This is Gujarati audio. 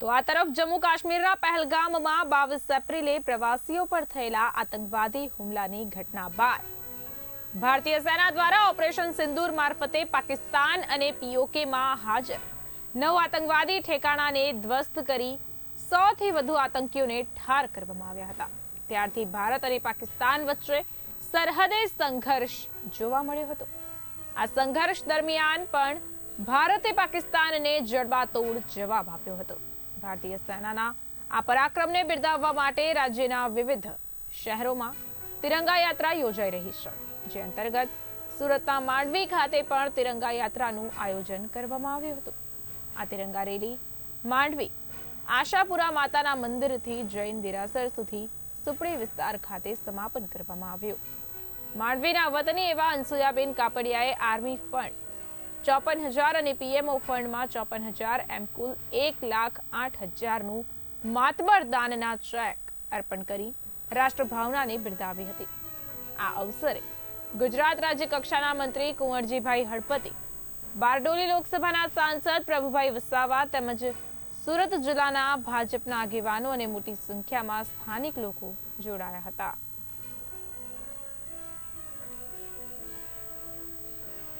તો આ તરફ જમ્મુ કાશ્મીરના પહેલગામમાં બાવીસ એપ્રિલે પ્રવાસીઓ પર થયેલા આતંકવાદી હુમલાની ઘટના બાદ ભારતીય સેના દ્વારા ઓપરેશન સિંદૂર મારફતે પાકિસ્તાન અને પીઓકેમાં હાજર. નવ આતંકવાદી ઠેકાણાને ધ્વસ્ત કરી સોથી વધુ આતંકીઓને ઠાર કરવામાં આવ્યા હતા. ત્યારથી ભારત અને પાકિસ્તાન વચ્ચે સરહદે સંઘર્ષ જોવા મળ્યો હતો. આ સંઘર્ષ દરમિયાન પણ ભારતે પાકિસ્તાનને જડબાતોડ જવાબ આપ્યો હતો. ભારતીય સેનાના આ પરાક્રમને બિરદાવવા માટે રાજ્યના વિવિધ શહેરોમાં તિરંગા યાત્રા યોજાઈ રહી છે. જે અંતર્ગત સુરતના માંડવી ખાતે પણ તિરંગા યાત્રાનું આયોજન કરવામાં આવ્યું હતું. આ તિરંગા રેલી માંડવી, આશાપુરા માતાના મંદિરથી જૈન દેરાસર સુધી સુપડી વિસ્તાર ખાતે સમાપન કરવામાં આવ્યું. માંડવીના વતની એવા અનસુયાબેન કાપડિયાએ આર્મી ફંડ ચોપન હજાર અને પીએમઓ ફંડમાં ચોપન હજાર એમ કુલ એક લાખ આઠ હજારનું માતબર દાનના ચેક અર્પણ કરી રાષ્ટ્રભાવનાને બિરદાવી હતી. આ અવસરે ગુજરાત રાજ્ય કક્ષાના મંત્રી કુંવરજીભાઈ હળપતિ, બારડોલી લોકસભાના સાંસદ પ્રભુભાઈ વસાવા તેમજ સુરત જિલ્લાના ભાજપના આગેવાનો અને મોટી સંખ્યામાં સ્થાનિક લોકો જોડાયા હતા.